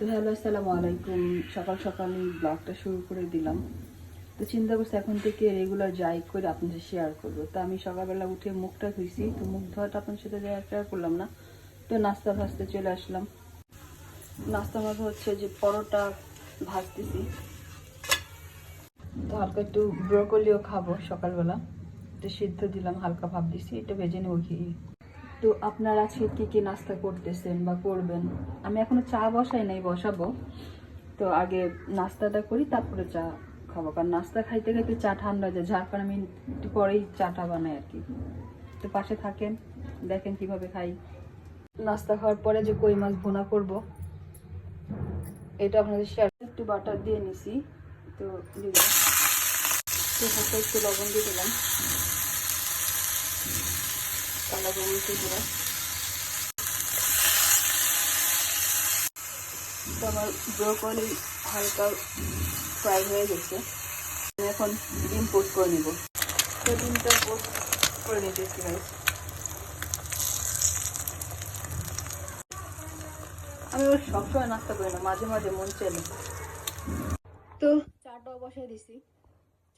তো হ্যালো, আসসালামু আলাইকুম। সকাল সকালই ব্লগটা শুরু করে দিলাম। তো চিন্তা করছি এখন থেকে রেগুলার যাই করে আপনাদের শেয়ার করব। তো আমি সকালবেলা উঠে মুখটা ধুইছি, তো মুখ ধোয়াটা আপনার সাথে শেয়ার করলাম না। তো নাস্তা ভাজতে চলে আসলাম। নাস্তার মধ্যে হচ্ছে যে পরোটা ভাজতেছি। তো হালকা একটু ব্রোকলিও খাব সকালবেলা। একটু সিদ্ধ দিলাম, হালকা ভাব দিছি। এটা ভেজে নেব খেয়ে তো আপনারা আজকে কি কি নাস্তা করতেছেন বা করবেন? আমি এখনও চা বসাই নাই, বসাবো। তো আগে নাস্তাটা করি, তারপরে চা খাব। কারণ নাস্তা খাইতে খাইতে চা ঠান্ডা যায়, যার কারণে আমি একটু পরেই চাটা বানাই আর কি। তো পাশে থাকেন, দেখেন কীভাবে খাই। নাস্তা খাওয়ার পরে যে কই মাছ ভুনা করব, এটা আপনাদের শেয়ার একটু বাটার দিয়ে নিছি। তো দিলাম। তো একটু লবণ দিয়ে দিলাম। গোমরিচ গুঁড়া আমার ব্রোকলি হালকা ফ্রাই হয়ে গেছে। এখন ডিম পোস্ট করে নেব। তো ডিমটা পোস্ট করে নিতেছি আমি ওর সবসময় নাস্তা করি না, মাঝে মাঝে মন চাইলে তো চাটাও বসাই দিছি।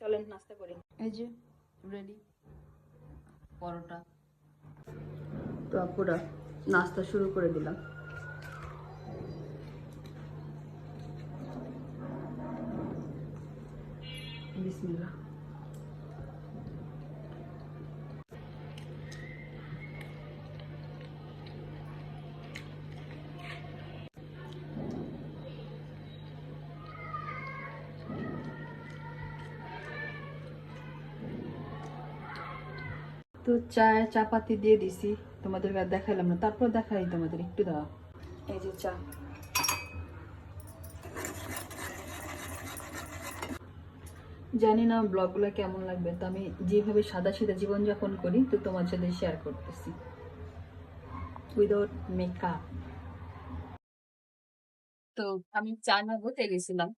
চলেন নাস্তা করি। এই যে রেডি পরোটা। তো আপুরা নাস্তা শুরু করে দিলাম। বিসমিল্লাহ। চায় চা পাতি দিয়ে দিছি। তোমাদের আর দেখাইলাম না তারপর দেখাই তোমাদের একটু দাও। এই যে চা। জানি না ব্লগগুলো কেমন লাগবে তো আমি যেভাবে সাদা সিধা জীবনযাপন করি তো তোমার সাথে শেয়ার করতেছি। উইদাউট মেকআপ তো আমি চা না বসে গেছিলাম।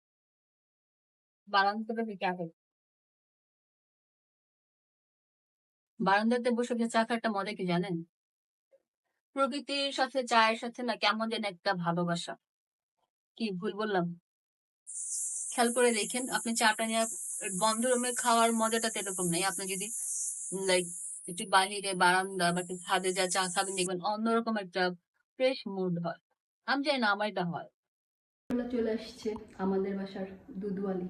বারান্দাটা থেকে বারান্দাতে বসে চা খাওয়ার একটা মজা কি জানেন? প্রকৃতির সাথে, চায়ের সাথে না কেমন যেন একটা ভালোবাসা। কি ভুল বললাম? খেয়াল করে দেখেন, আপনি চাটা নিয়ে বন্ধ রুমে খাওয়ার মজাটা এরকম নেই। আপনি যদি লাইক একটু বাহিরে বারান্দা বা ছাদে যা চা খাবেন, দেখবেন অন্যরকম একটা ফ্রেশ মুড হয়। আমি জানি না আমার এটা হয়। চলে আসছে আমাদের বাসার দুধওয়ালি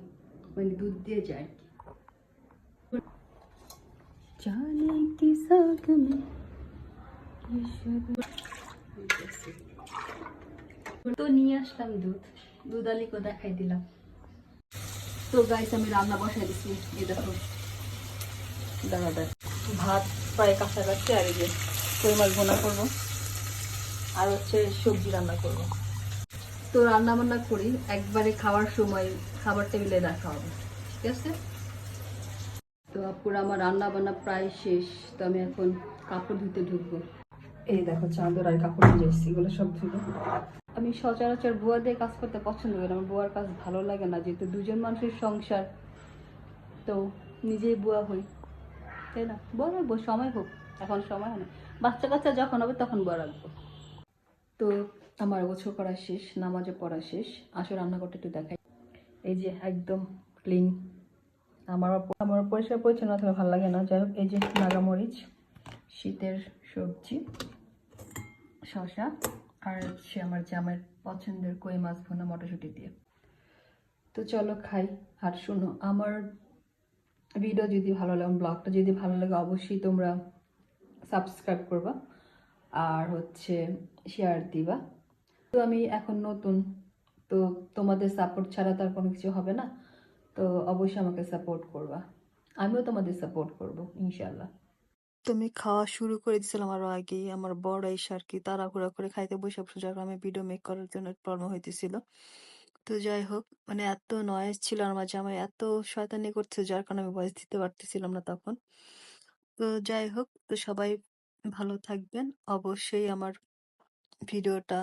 মানে দুধ দিয়ে যায়। জানে কি সাগ মে ये शब- তো নিয়ে আসলাম দুধ দুধ আলিকে দেখাই দিলাম তো গাইস আমি রান্না বসাই দিচ্ছি এই দেখো দাঁড়া ভাত প্রায় কাছাকাছি আর এই যে কই মাছ ভোনা করবো আর হচ্ছে সবজি রান্না করবো তো রান্না বান্না করি একবারে খাওয়ার সময় খাবার টেবিলে রাখা হবে ঠিক আছে তো আপুর আমার রান্না বান্না প্রায় শেষ তো আমি এখন কাপড় ধুতে ঢুকবো। এই দেখো চাদর আর কাপড় নিয়ে এসেছি এগুলো সব ধুবো। আমি সচরাচর বুয়া দিয়ে কাজ করতে পছন্দ করি আমার বুয়ার কাজ ভালো লাগে না যেহেতু দুজন মানুষের সংসার তো নিজেই বুয়া হই। তাই না? বুয়া রাখব সময় হোক এখন সময় হয় না। বাচ্চা কাচ্চা যখন হবে তখন বুয়া রাখব তো আমার গোছল করা শেষ নামাজে পড়া শেষ আসো রান্নাঘরটা একটু দেখাই। এই যে একদম ক্লিন আমার আমার পরিষ্কার পরিচ্ছন্ন থাকলে ভালো লাগে না। যাই হোক, এই যে নাগামরিচ, শীতের সবজি শশা আর হচ্ছে আমার জামের পছন্দের কই মাছ ভুনা মটরশুঁটি দিয়ে। তো চলো খাই। আর শোনো, আমার ভিডিও যদি ভালো লাগে ব্লগটা যদি ভালো লাগে, অবশ্যই তোমরা সাবস্ক্রাইব করবা। আর হচ্ছে শেয়ার দিবা। তো আমি এখন নতুন, তো তোমাদের সাপোর্ট ছাড়া তো আর কোনো কিছু হবে না। তো অবশ্যই আমাকে সাপোর্ট করবা। আমিও তোমাদের সাপোর্ট করব ইনশাল্লাহ তুমি খাওয়া শুরু করে দিয়েছিলাম আরও আগেই, আমার বড় এসে আর কি তাড়াহুড়া করে খাইতে বসে যার কারণে ভিডিও মেক করার জন্য প্রবলেম হইতেছিল। তো যাই হোক মানে এত নয়েজ ছিল আমার মাঝে আমার এত শয়তানি করছে যার কারণে আমি ভয়েস দিতে পারতেছিলাম না তখন। তো যাই হোক, তো সবাই ভালো থাকবেন, অবশ্যই আমার ভিডিওটা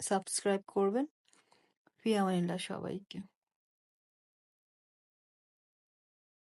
সাবস্ক্রাইব করবেন। ফি আমানিল্লাহ সবাইকে।